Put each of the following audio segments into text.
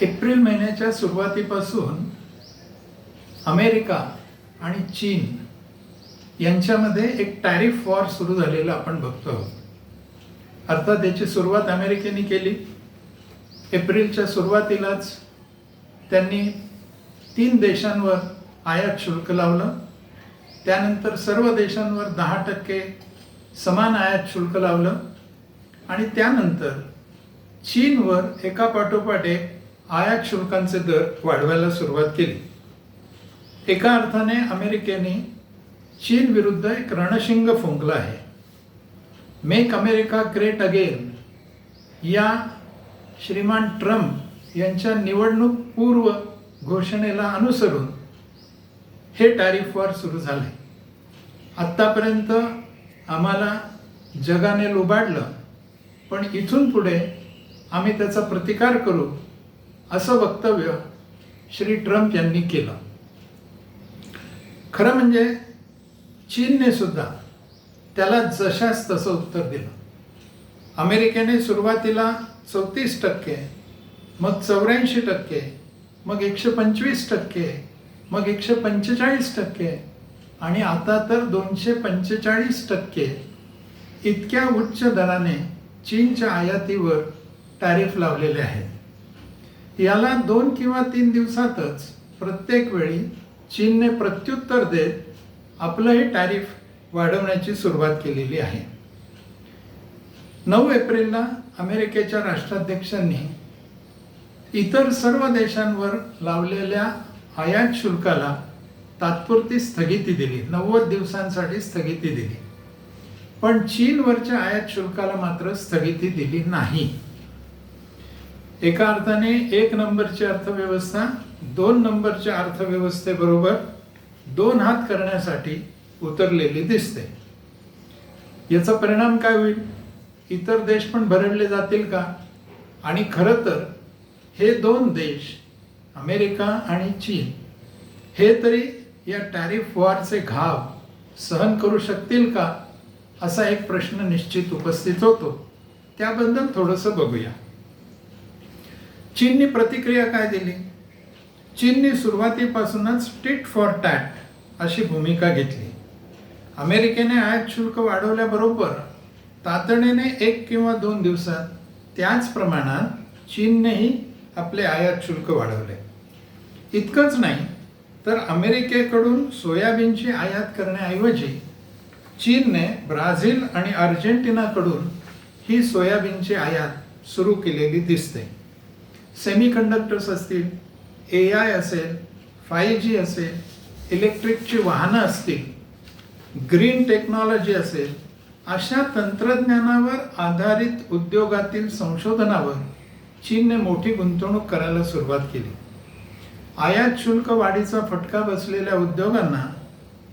April महिन्याच्या सुरुवातीपासून America आणि चीन यांच्यामध्ये एक टॅरिफ वॉर सुरू झालेला आपण बघतो. आहोत अर्थात याची सुरुवात अमेरिकेने केली. एप्रिलच्या सुरुवातीलाच त्यांनी तीन देशांवर आयात शुल्क लावलं. त्यानंतर सर्व देशांवर दहा टक्के समान आयात शुल्क लावलं. आणि त्यानंतर चीनवर एका पाठोपाठ एक आयात शुल्कांचे दर वाढवायला सुरुवात केली. एका अर्थाने अमेरिकेने चीन विरुद्ध एक रणशिंग फुंकला आहे. मेक अमेरिका ग्रेट अगेन या श्रीमान ट्रम्प यांच्या निवडणूक पूर्व घोषणेला अनुसरून हे टॅरिफ वॉर सुरू झाले. आत्तापर्यंत आम्हाला जगाने लुबाडलं पण इथून पुढे आम्ही त्याचा प्रतिकार करू असं वक्तव्य श्री ट्रम्प यांनी केलं. खरं म्हणजे चीनने सुद्धा त्याला जशास तसं उत्तर दिलं. अमेरिकेने सुरुवातीला चौतीस टक्के मग चौऱ्याऐंशी टक्के मग एकशे पंचवीस टक्के मग एकशे पंचेचाळीस टक्के आणि आता तर दोनशे पंचेचाळीस टक्के इतक्या उच्च दराने चीनच्या आयातीवर टॅरिफ लावलेले आहेत. याला दोन किंवा तीन दिवसातच प्रत्येक वेळी चीनने प्रत्युत्तर देत आपलं हे टॅरिफ वाढवण्याची सुरुवात केलेली आहे. नऊ एप्रिलला अमेरिकेच्या राष्ट्राध्यक्षांनी इतर सर्व देशांवर लावलेल्या आयात शुल्काला तात्पुरती स्थगिती दिली. नव्वद दिवसांसाठी स्थगिती दिली. पण चीनवरच्या आयात शुल्काला मात्र स्थगिती दिली नाही. एका अर्थाने एक नंबरची अर्थव्यवस्था दोन नंबरच्या अर्थव्यवस्थेबरोबर दोन हात करण्यासाठी उतरलेली दिसते. याचा परिणाम काय होईल? इतर देश पण भरडले जातील का? आणि खरं तर हे दोन देश अमेरिका आणि चीन हे तरी या टॅरिफ वॉरचे घाव सहन करू शकतील का? असा एक प्रश्न निश्चित उपस्थित होतो. त्याबद्दल थोडंसं बघूया. चीननी प्रतिक्रिया काय दिली? चीननी सुरुवातीपासूनच टिट फॉर टॅट अशी भूमिका घेतली. अमेरिकेने आयात शुल्क वाढवल्याबरोबर तातडीने एक किंवा दोन दिवसात त्याच प्रमाणात चीननेही आपले आयात शुल्क वाढवले. इतकंच नाही तर अमेरिकेकडून सोयाबीनची आयात करण्याऐवजी चीनने ब्राझील आणि अर्जेंटिनाकडून ही सोयाबीनची आयात सुरू केलेली दिसते. सेमी कंडक्टर्स असतील ए आय असेल फाय जी असेल इलेक्ट्रिकची वाहनं असतील ग्रीन टेक्नॉलॉजी असेल अशा तंत्रज्ञानावर आधारित उद्योगातील संशोधनावर चीनने मोठी गुंतवणूक करायला सुरुवात केली. आयात शुल्क वाढीचा फटका बसलेल्या उद्योगांना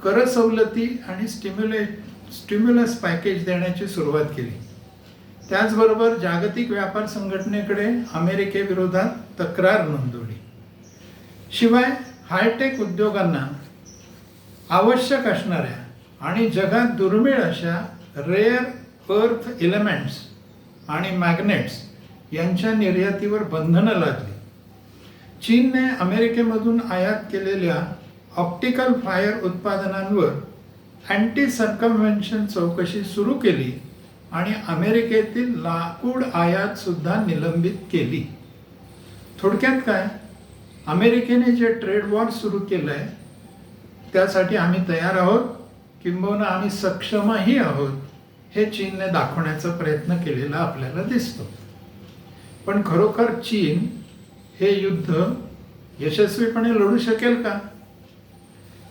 कर सवलती आणि स्टिम्युले स्टिम्युलस पॅकेज देण्याची सुरुवात केली. त्याचबरोबर जागतिक व्यापार संघटनेकडे अमेरिकेविरोधात तक्रार नोंदवली. शिवाय हायटेक उद्योगांना आवश्यक असणाऱ्या आणि जगात दुर्मिळ अशा रेअर अर्थ एलिमेंट्स आणि मॅग्नेट्स यांच्या निर्यातीवर बंधनं लादली. चीनने अमेरिकेमधून आयात केलेल्या ऑप्टिकल फायर उत्पादनांवर अँटी सर्कमव्हेन्शन चौकशी सुरू केली. आणि अमेरिकेतील लाकूड आयात सुद्धा निलंबित केली. थोडक्यात काय? अमेरिकेने जे ट्रेड वॉर सुरू केलं आहे त्यासाठी आम्ही तयार आहोत. किंबहुना आम्ही सक्षमही आहोत हे चीनने दाखवण्याचा प्रयत्न केलेला आपल्याला दिसतो. पण खरोखर चीन हे युद्ध यशस्वीपणे लढू शकेल का?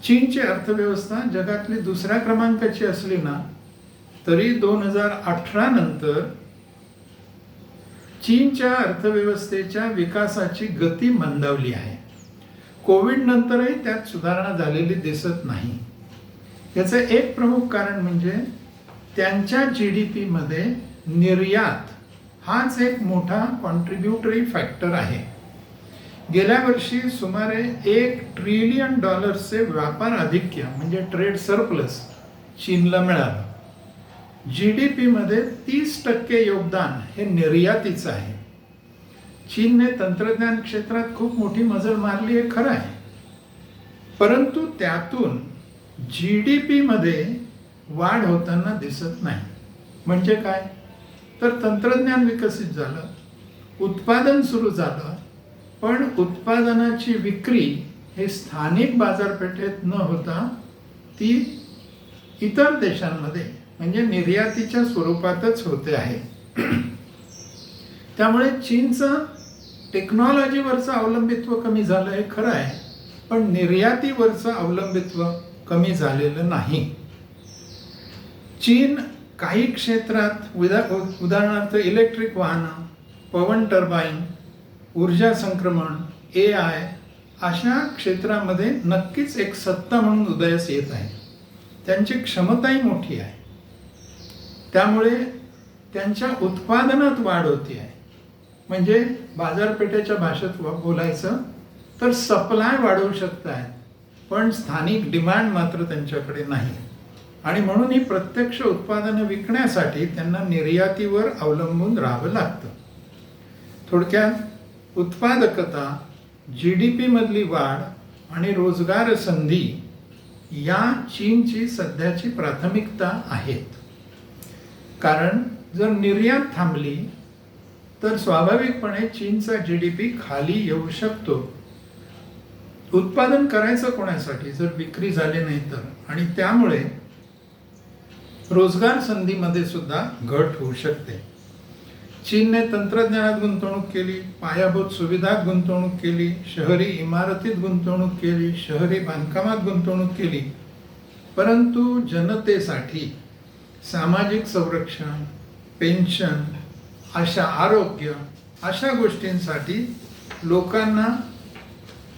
चीनची अर्थव्यवस्था जगातली दुसऱ्या क्रमांकाची असली ना तरी दोन हजार अठरा नंतर चीनच्या अर्थव्यवस्थेच्या विकासाची गती मंदावली आहे. कोविड नंतरही त्यात सुधारणा झालेली दिसत नाही. याचं एक प्रमुख कारण म्हणजे त्यांच्या जी डी पीमध्ये निर्यात हाच एक मोठा कॉन्ट्रीब्युटरी फॅक्टर आहे. गेल्या वर्षी सुमारे एक ट्रिलियन डॉलर्सचे व्यापार अधिक्य म्हणजे ट्रेड सरप्लस चीनला मिळालं. जी डी पीमध्ये तीस टक्के योगदान हे निर्यातीचं आहे. चीनने तंत्रज्ञान क्षेत्रात खूप मोठी मजल मारली हे खरं आहे. परंतु त्यातून जी डी पीमध्ये वाढ होताना दिसत नाही. म्हणजे काय? तर तंत्रज्ञान विकसित झालं उत्पादन सुरू झालं पण उत्पादनाची विक्री हे स्थानिक बाजारपेठेत न होता ती इतर देशांमध्ये म्हणजे निर्यातीच्या स्वरूपातच होते आहे. त्यामुळे चीनचं टेक्नॉलॉजीवरचं अवलंबित्व कमी झालं हे खरं आहे पण निर्यातीवरचं अवलंबित्व कमी झालेलं नाही. चीन काही क्षेत्रात उदा उदाहरणार्थ इलेक्ट्रिक वाहनं पवन टर्बाईन ऊर्जा संक्रमण ए आय अशा क्षेत्रामध्ये नक्कीच एक सत्ता म्हणून उदयास येत आहे. त्यांची क्षमताही मोठी आहे. त्यामुळे त्यांच्या उत्पादनात वाढ होती आहे. म्हणजे बाजारपेठेच्या भाषेत बोलायचं तर सप्लाय वाढवू शकत आहेत पण स्थानिक डिमांड मात्र त्यांच्याकडे नाही. आणि म्हणून ही प्रत्यक्ष उत्पादनं विकण्यासाठी त्यांना निर्यातीवर अवलंबून राहावं लागतं. थोडक्यात उत्पादकता जी डी पीमधली वाढ आणि रोजगार संधी या चीनची सध्याची प्राथमिकता आहेत. कारण जर निर्यात थांबली तर स्वाभाविकपणे चीनचा जी डी पी खाली येऊ शकतो. उत्पादन करायचं कोणासाठी? जर विक्री झाली नाही तर. आणि त्यामुळे रोजगार संधीमध्ये सुद्धा घट होऊ शकते. चीनने तंत्रज्ञानात गुंतवणूक केली पायाभूत सुविधात गुंतवणूक केली शहरी इमारतीत गुंतवणूक केली शहरी बांधकामात गुंतवणूक केली. परंतु जनतेसाठी सामाजिक संरक्षण पेन्शन अशा आरोग्य अशा गोष्टींसाठी लोकांना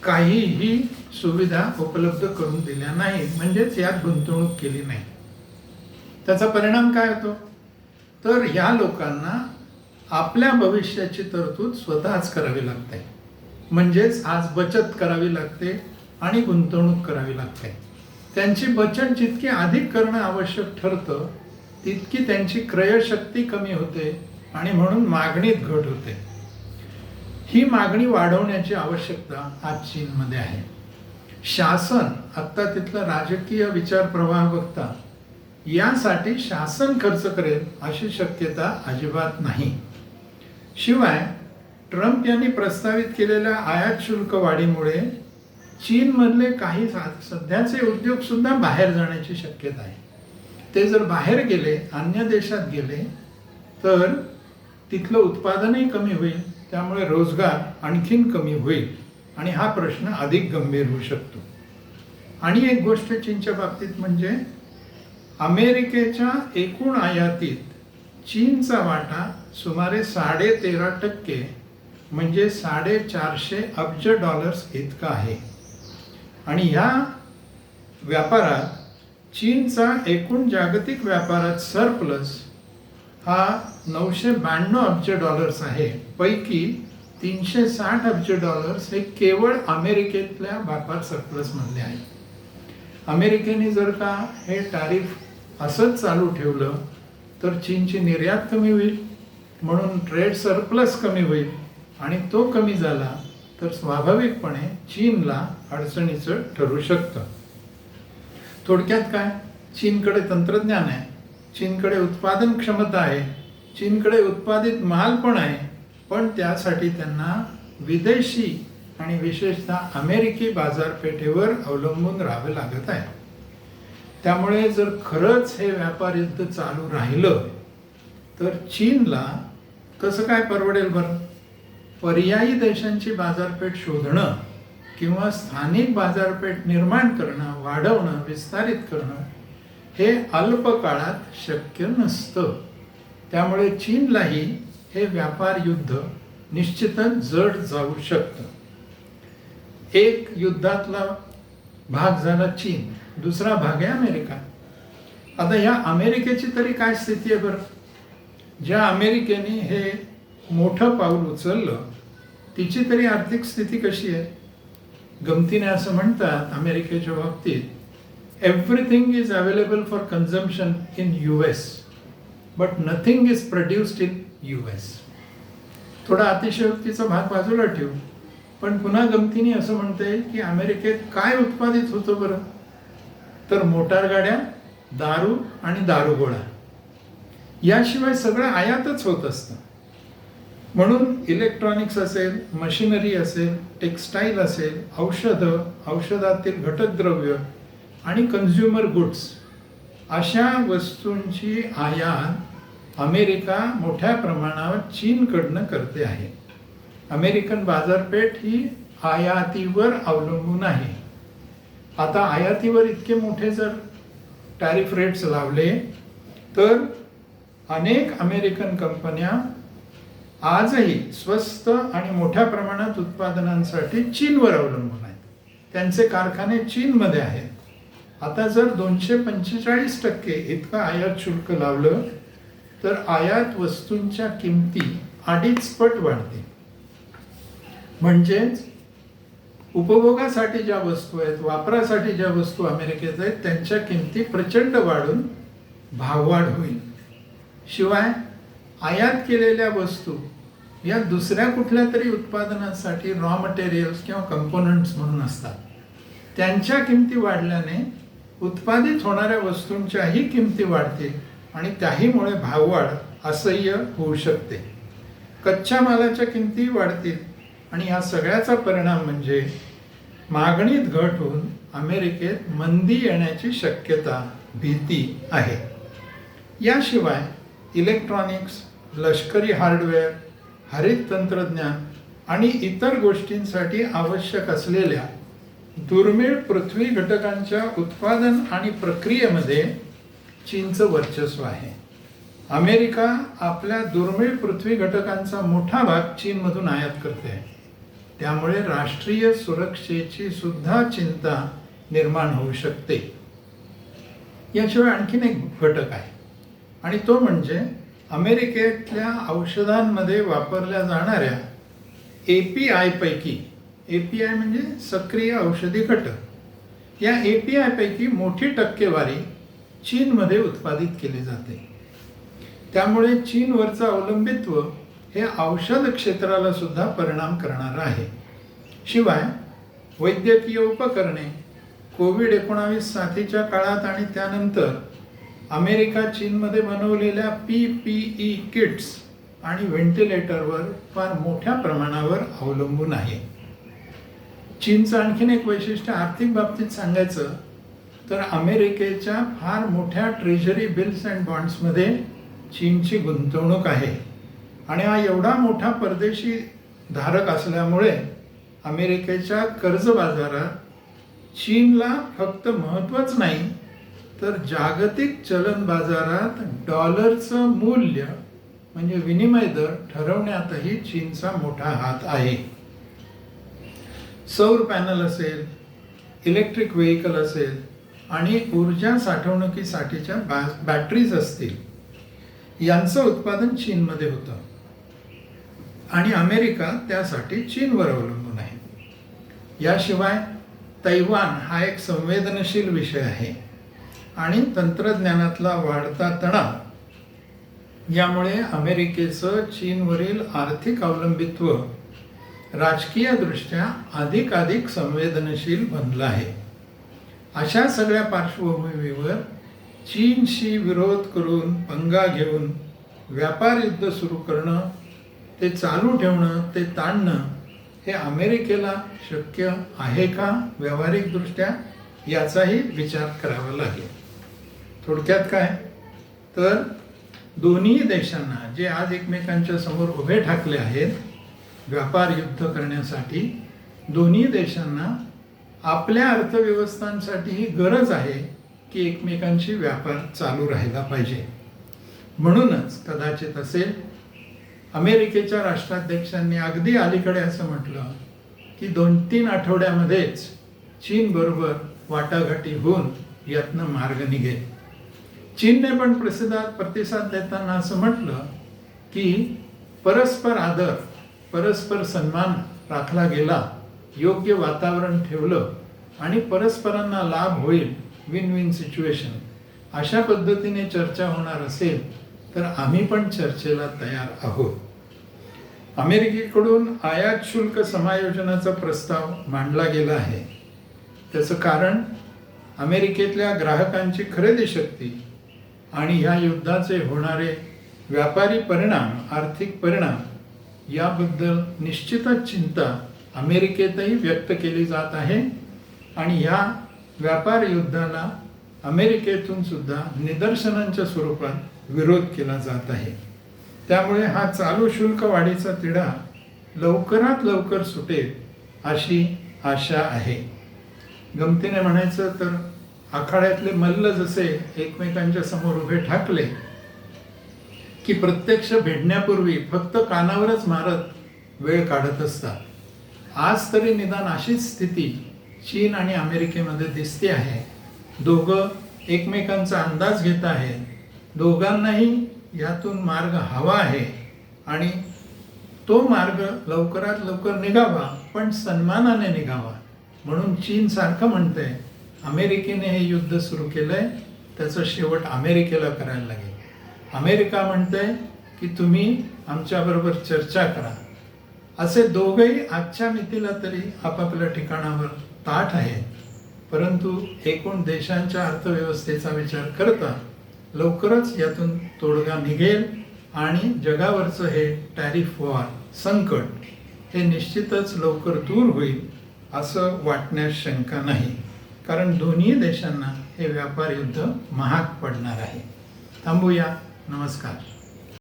काहीही सुविधा उपलब्ध करून दिल्या नाही म्हणजेच यात गुंतवणूक केली नाही. त्याचा परिणाम काय होतो? तर ह्या लोकांना आपल्या भविष्याची तरतूद स्वतःच करावी लागते. म्हणजेच आज बचत करावी लागते आणि गुंतवणूक करावी लागते. त्यांची बचत जितकी अधिक करणं आवश्यक ठरतं तितकी त्यांची क्रयशक्ती कमी होते आणि म्हणून मागणीत घट होते. ही मागणी वाढवण्याची आवश्यकता आज चीनमध्ये आहे. शासन आत्ता तिथला राजकीय विचार प्रवाह बघता यासाठी शासन खर्च करेल अशी शक्यता अजिबात नाही. शिवाय ट्रम्प यांनी प्रस्तावित केलेल्या आयात शुल्क वाढीमुळे चीनमधले काही सध्याचे उद्योग सुद्धा बाहेर जाण्याची शक्यता आहे. ते जर बाहेर गेले अन्य देशात गेले तर तिथलं उत्पादनही कमी होईल त्यामुळे रोजगार आणखीन कमी होईल. आणि हा प्रश्न अधिक गंभीर होऊ शकतो. आणि एक गोष्ट चीनच्या बाबतीत म्हणजे अमेरिकेच्या एकूण आयातीत चीनचा वाटा सुमारे साडे तेरा टक्के म्हणजे साडेचारशे अब्ज डॉलर्स इतका आहे. आणि ह्या व्यापारात चीनचा एकूण जागतिक व्यापारात सरप्लस हा नऊशे ब्याण्णव अब्ज डॉलर्स आहे. पैकी तीनशे साठ अब्ज डॉलर्स हे केवळ अमेरिकेतल्या व्यापार सरप्लसमधले आहे अमेरिकेने जर का हे टॅरिफ असंच चालू ठेवलं तर चीनची निर्यात कमी होईल म्हणून ट्रेड सरप्लस कमी होईल आणि तो कमी झाला तर स्वाभाविकपणे चीनला अडचणीचं ठरू शकतं. थोडक्यात काय? चीनकडे तंत्रज्ञान आहे. चीनकडे उत्पादन क्षमता आहे. चीनकडे उत्पादित माल पण आहे. पण त्यासाठी त्यांना विदेशी आणि विशेषतः अमेरिकी बाजारपेठेवर अवलंबून राहावं लागत आहे. त्यामुळे जर खरंच हे व्यापार युद्ध चालू राहिलं तर चीनला कसं काय परवडेल बरं? पर्यायी देशांची बाजारपेठ शोधणं किंवा स्थानिक बाजारपेठ निर्माण करणं वाढवणं विस्तारित करणं हे अल्प काळात शक्य नसतं. त्यामुळे चीनलाही हे व्यापार युद्ध निश्चितच जड जाऊ शकतं. एक युद्धातला भाग झाला चीन दुसरा भाग आहे अमेरिका. आता ह्या अमेरिकेची तरी काय स्थिती आहे बरं? ज्या अमेरिकेने हे मोठं पाऊल उचललं तिची तरी आर्थिक स्थिती कशी आहे? गमतीने असं म्हणतात अमेरिकेच्या बाबतीत everything is available for consumption in U S but nothing is produced in U S थोडा अतिशयोक्तीचा भाग बाजूला ठेवू. पण पुन्हा गमतीने असं म्हणता येईल की अमेरिकेत काय उत्पादित होतं बरं? तर मोटार गाड्या दारू आणि दारुगोळा. याशिवाय सगळं आयातच होत असतं. म्हणून इलेक्ट्रॉनिक्स असेल मशिनरी असेल टेक्स्टाईल असेल औषधं औषधातील घटकद्रव्य आणि कन्झ्युमर गुड्स अशा वस्तूंची आयात अमेरिका मोठ्या प्रमाणावर चीनकडनं करते आहे. अमेरिकन बाजारपेठ ही आयातीवर अवलंबून आहे. आता आयातीवर इतके मोठे जर टॅरिफ रेट्स लावले तर अनेक अमेरिकन कंपन्या आजही स्वस्त आणि मोठ्या प्रमाणात उत्पादनांसाठी चीनवर अवलंबून आहेत. त्यांचे कारखाने चीनमध्ये आहेत. आता जर दोनशे पंचेचाळीस टक्के इतकं आयात शुल्क लावलं तर आयात वस्तूंच्या किमती अडीच पट वाढतील. म्हणजेच उपभोगासाठी ज्या वस्तू आहेत वापरासाठी ज्या वस्तू अमेरिकेत आहेत त्यांच्या किमती प्रचंड वाढून भाववाढ होईल. शिवाय आयात केलेल्या वस्तू या दुसऱ्या कुठल्या तरी उत्पादनासाठी रॉ मटेरियल्स किंवा कंपोनंट्स म्हणून असतात. त्यांच्या किमती वाढल्याने उत्पादित होणाऱ्या वस्तूंच्याही किमती वाढतील आणि त्याहीमुळे भाववाढ असह्य होऊ शकते. कच्च्या मालाच्या किमती वाढतील आणि या सगळ्याचा परिणाम म्हणजे मागणीत घट होऊन अमेरिकेत मंदी येण्याची शक्यता भीती आहे. याशिवाय इलेक्ट्रॉनिक्स लष्करी हार्डवेअर हरित तंत्रज्ञान आणि इतर गोष्टींसाठी आवश्यक असलेल्या दुर्मिळ पृथ्वी घटकांच्या उत्पादन आणि प्रक्रियेमध्ये चीनचं वर्चस्व आहे. अमेरिका आपल्या दुर्मिळ पृथ्वी घटकांचा मोठा भाग चीनमधून आयात करते. आहे त्यामुळे राष्ट्रीय सुरक्षेची सुद्धा चिंता निर्माण होऊ शकते. याशिवाय आणखीन एक घटक आहे. आणि तो म्हणजे अमेरिकेतल्या औषधांमध्ये वापरल्या जाणाऱ्या ए पी आयपैकी ए पी आय म्हणजे सक्रिय औषधी घटक या ए पी आयपैकी मोठी टक्केवारी चीनमध्ये उत्पादित केली जाते. त्यामुळे चीनवरचं अवलंबित्व हे औषध क्षेत्राला सुद्धा परिणाम करणार आहे. शिवाय वैद्यकीय उपकरणे कोविड एकोणावीस साथीच्या काळात आणि त्यानंतर अमेरिका चीनमध्ये बनवलेल्या पी पी ई किट्स आणि व्हेंटिलेटरवर फार मोठ्या प्रमाणावर अवलंबून आहे. चीनचं आणखीन एक वैशिष्ट्य आर्थिक बाबतीत सांगायचं तर अमेरिकेच्या फार मोठ्या ट्रेझरी बिल्स अँड बॉन्ड्समध्ये चीनची गुंतवणूक आहे. आणि हा एवढा मोठा परदेशी धारक असल्यामुळे अमेरिकेच्या कर्ज बाजारात चीनला फक्त महत्त्वच नाही तर जागतिक चलन बाजारात डॉलरचं मूल्य म्हणजे विनिमय दर ठरवण्यातही चीनचा मोठा हात आहे. सौर पॅनल असेल इलेक्ट्रिक व्हेकल असेल आणि ऊर्जा साठवणुकीसाठीच्या बॅ बॅटरीज असतील. यांचं उत्पादन चीनमध्ये होतं. आणि अमेरिका त्यासाठी चीनवर अवलंबून आहे. याशिवाय तैवान हा एक संवेदनशील विषय आहे. आणि तंत्रज्ञानातला वाढता तणाव. यामुळे अमेरिकेचं चीनवरील आर्थिक अवलंबित्व राजकीयदृष्ट्या अधिकाधिक संवेदनशील बनलं आहे. अशा सगळ्या पार्श्वभूमीवर चीनशी विरोध करून पंगा घेऊन व्यापार युद्ध सुरू करणं ते चालू ठेवणं ते ताणणं हे अमेरिकेला शक्य आहे का? व्यावहारिकदृष्ट्या याचाही विचार करावा लागेल. थोडक्यात काय? तर दोन्ही देशांना जे आज एकमेकांच्या समोर उभे ठाकले आहेत व्यापार युद्ध करण्यासाठी दोन्ही देशांना आपल्या अर्थव्यवस्थांसाठी ही गरज आहे की एकमेकांशी व्यापार चालू राहिला पाहिजे. म्हणूनच कदाचित असेल अमेरिकेच्या राष्ट्राध्यक्षांनी अगदी अलीकडे असं म्हटलं की दोन तीन आठवड्यामध्येच चीनबरोबर वाटाघाटी होऊन यातनं मार्ग निघेल. चीनने पण प्रसिद्धात प्रतिसाद देताना असं म्हटलं की परस्पर आदर परस्पर सन्मान राखला गेला योग्य वातावरण ठेवलं आणि परस्परांना लाभ होईल विन विन सिच्युएशन अशा पद्धतीने चर्चा होणार असेल तर आम्ही पण चर्चेला तयार आहोत. अमेरिकेकडून आयात शुल्क समायोजनाचा प्रस्ताव मांडला गेला आहे. त्याचं कारण अमेरिकेतल्या ग्राहकांची खरेदी शक्ती आणि ह्या युद्धाचे होणारे व्यापारी परिणाम आर्थिक परिणाम याबद्दल निश्चितच चिंता अमेरिकेतही व्यक्त केली जात आहे. आणि ह्या व्यापार युद्धाला अमेरिकेतून सुद्धा निदर्शनांच्या स्वरूपात विरोध केला जात आहे. त्यामुळे हा चालू शुल्क वाढीचा तिढा लवकरात लवकर सुटेल अशी आशा आहे. गमतीने म्हणायचं तर आखाड्यातले मल्ल जसे एकमेकांच्या समोर उभे ठाकले की प्रत्यक्ष भेटण्यापूर्वी फक्त कानावरच मारत वेळ काढत असतात. आज तरी निदान अशीच स्थिती चीन आणि अमेरिकेमध्ये दिसते आहे. दोघं एकमेकांचा अंदाज घेत आहे दोघांनाही यातून मार्ग हवा आहे आणि तो मार्ग लवकरात लवकर निघावा पण सन्मानाने निघावा म्हणून चीन सारखं म्हणतंय अमेरिकेने हे युद्ध सुरू केलंय त्याचं शेवट अमेरिकेला करायला लागेल. अमेरिका म्हणतंय की तुम्ही आमच्याबरोबर चर्चा करा. असे दोघेही आजच्या मितीला तरी आपापल्या ठिकाणावर ताठ आहेत. परंतु एकूण देशांच्या अर्थव्यवस्थेचा विचार करता लवकरच यातून तोडगा निघेल आणि जगावरचं हे टॅरिफ वॉर संकट हे निश्चितच लवकर दूर होईल असं वाटण्यास शंका नाही. कारण दोन्ही देशांना हे व्यापार युद्ध महाग पडणार आहे. थांबूया. नमस्कार.